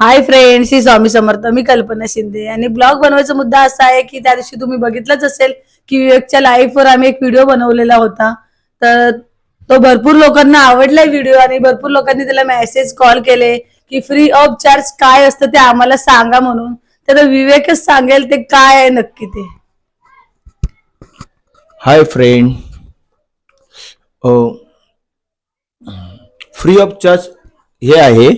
Hi friend ही स्वामी समर्थ मी कल्पना शिंदे. आणि blog बनवायचा मुद्दा असा आहे की त्या दिवशी तुम्ही बघितलंच असेल की विवेकच्या लाईफवर आम्ही एक व्हिडिओ बनवलेला होता. तर तो भरपूर लोकांना आवडलाय व्हिडिओ आणि भरपूर लोकांनी त्याला मेसेज कॉल केले की फ्री ऑफ चार्ज काय असतं ते आम्हाला सांगा म्हणून. तर विवेकच सांगेल ते काय आहे नक्की ते. Hi friend free of charge हे आहे.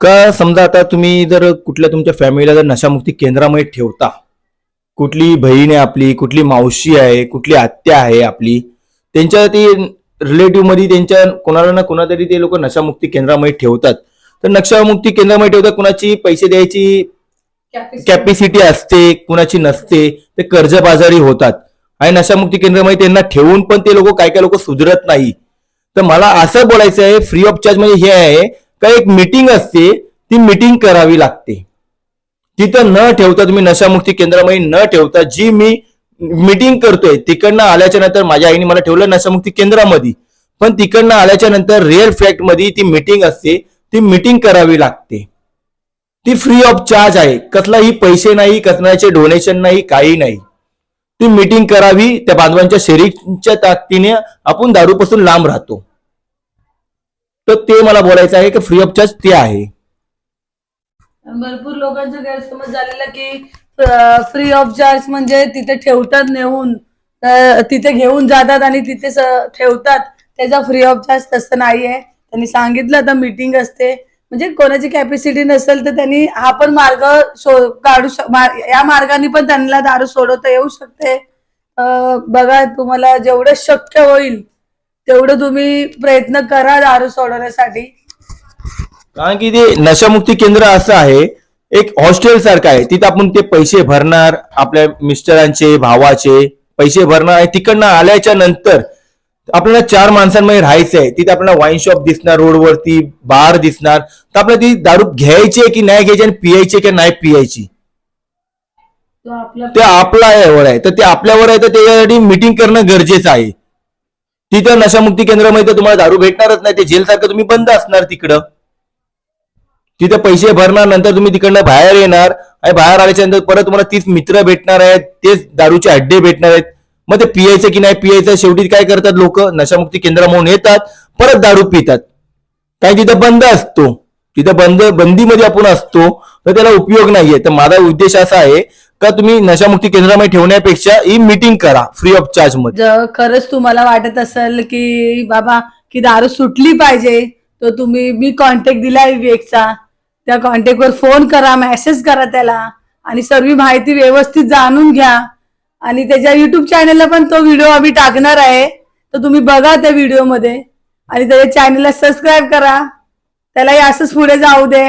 का समजा आता तुम्ही जर कुठल्या तुमच्या फॅमिलीला जर नशामुक्ती केंद्रामध्ये ठेवता कुठली बहीण आहे आपली कुठली मावशी आहे कुठली आत्या आहे आपली त्यांच्या ती रिलेटिव्हमध्ये त्यांच्या कोणाला ना कोणा तरी ते लोक नशामुक्ती केंद्रामध्ये ठेवतात. तर नशामुक्ती केंद्रामध्ये ठेवतात कुणाची पैसे द्यायची कॅपॅसिटी असते कुणाची नसते ते कर्जबाजारी होतात. आणि नशामुक्ती केंद्रामध्ये त्यांना ठेवून पण ते लोक काय काय लोक सुधरत नाही. तर मला असं बोलायचं आहे फ्री ऑफ चार्ज म्हणजे हे आहे का एक मीटिंग असते ती मीटिंग करावी लागते. तिथं न ठेवता तुम्ही नशामुक्ती केंद्रामध्ये न ठेवता जी मी मीटिंग करतोय तिकडनं आल्याच्यानंतर माझ्या आईने मला ठेवलं नशामुक्ती केंद्रामध्ये. पण तिकडनं आल्याच्यानंतर रिअल फॅक्टमध्ये ती मीटिंग असते ती मीटिंग करावी लागते. ती फ्री ऑफ चार्ज आहे. कसलाही पैसे नाही कसल्याचे डोनेशन नाही काही नाही. ती मीटिंग करावी त्या बांधवांच्या शरीरच्या ताकदीने आपण दारूपासून लांब राहतो. तर ते मला बोलायचं आहे की फ्री ऑफ चार्ज ते आहे. भरपूर लोकांचा गैरसमज झालेला की फ्री ऑफ चार्ज म्हणजे तिथे ठेवतात नेऊन अं, तिथे घेऊन जातात आणि तिथे स- ठेवतात. त्याचा फ्री ऑफ चार्ज तसं नाहीये. त्यांनी सांगितलं आता मीटिंग असते. म्हणजे कोणाची कॅपॅसिटी नसेल तर त्यांनी हा पण मार्ग शो काढू शक मार- या मार्गाने पण त्यांना दारू सोडवता येऊ शकते. अं, बघा तुम्हाला जेवढं शक्य होईल तेवढं तुम्ही प्रयत्न करा दारू सोडवण्यासाठी. कारण की ते नशामुक्ती केंद्र असं आहे एक हॉस्टेल सारखं आहे तिथं आपण ते पैसे भरणार आपल्या मिस्टरांचे भावाचे पैसे भरणार आणि तिकडनं आल्याच्यानंतर आपल्याला चार माणसांमध्ये राहायचं आहे तिथे आपल्याला वाईन शॉप दिसणार रोडवरती बार दिसणार तर आपल्याला ती दारू घ्यायची आहे की नाही घ्यायची आणि पियायची की नाही पियायची? तो आपला आपल्यावर आहे तर ते आपल्यावर आहे तर त्याच्यासाठी मिटिंग करणं गरजेचं आहे. तिथं नशामुक्ती केंद्रामध्ये तर तुम्हाला दारू भेटणारच नाही ते जेल सारखं तुम्ही बंद असणार तिकडं. तिथं पैसे भरणार नंतर तुम्ही तिकडनं बाहेर येणार आणि बाहेर आल्याच्यानंतर परत तुम्हाला तीच मित्र भेटणार आहेत तेच दारूचे अड्डे भेटणार आहेत. मग ते पियायचं की नाही पियायचं शेवटी काय करतात लोक? नशामुक्ती केंद्रामधून येतात परत दारू पितात. काय तिथं बंद असतो? तिथं बंद बंदीमध्ये आपण असतो तर त्याला उपयोग नाहीये. तर माझा उद्देश असा आहे का तुम्ही नशामुक्ती केंद्रामध्ये ठेवण्यापेक्षा ही मीटिंग करा फ्री ऑफ चार्जमध्ये. जर खरंच तुम्हाला वाटत असेल की बाबा की दारू सुटली पाहिजे तर तुम्ही मी कॉन्टॅक्ट दिलाय विवेकचा. त्या कॉन्टॅक्टवर फोन करा मेसेज करा त्याला आणि सर्व माहिती व्यवस्थित जाणून घ्या. आणि त्याच्या युट्यूब चॅनलला पण तो व्हिडिओ आम्ही टाकणार आहे. तर तुम्ही बघा त्या व्हिडिओमध्ये आणि त्याच्या चॅनलला सबस्क्राईब करा. त्यालाही असंच पुढे जाऊ दे.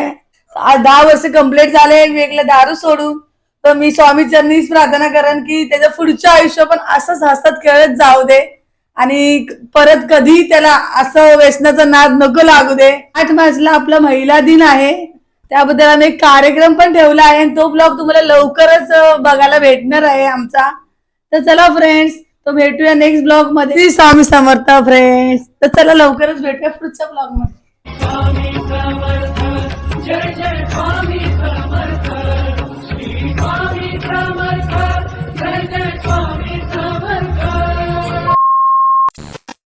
आज दहा वर्ष कंप्लीट झाले विवेकला दारू सोडून. तर मी स्वामी चरणीच प्रार्थना करेन की त्याचं पुढचं आयुष्य पण असंच हसत खेळत जाऊ दे. आणि परत कधी त्याला असं व्यसनाचा नाद नको लागू दे. आठ मार्चला आपला महिला दिन आहे. त्याबद्दल आम्ही एक कार्यक्रम पण ठेवला आहे आणि तो ब्लॉग तुम्हाला लवकरच बघायला भेटणार आहे आमचा. तर चला फ्रेंड्स तो भेटूया नेक्स्ट ब्लॉगमध्ये. स्वामी समर्थ फ्रेंड्स तर चला लवकरच भेटूया पुढच्या ब्लॉगमध्ये.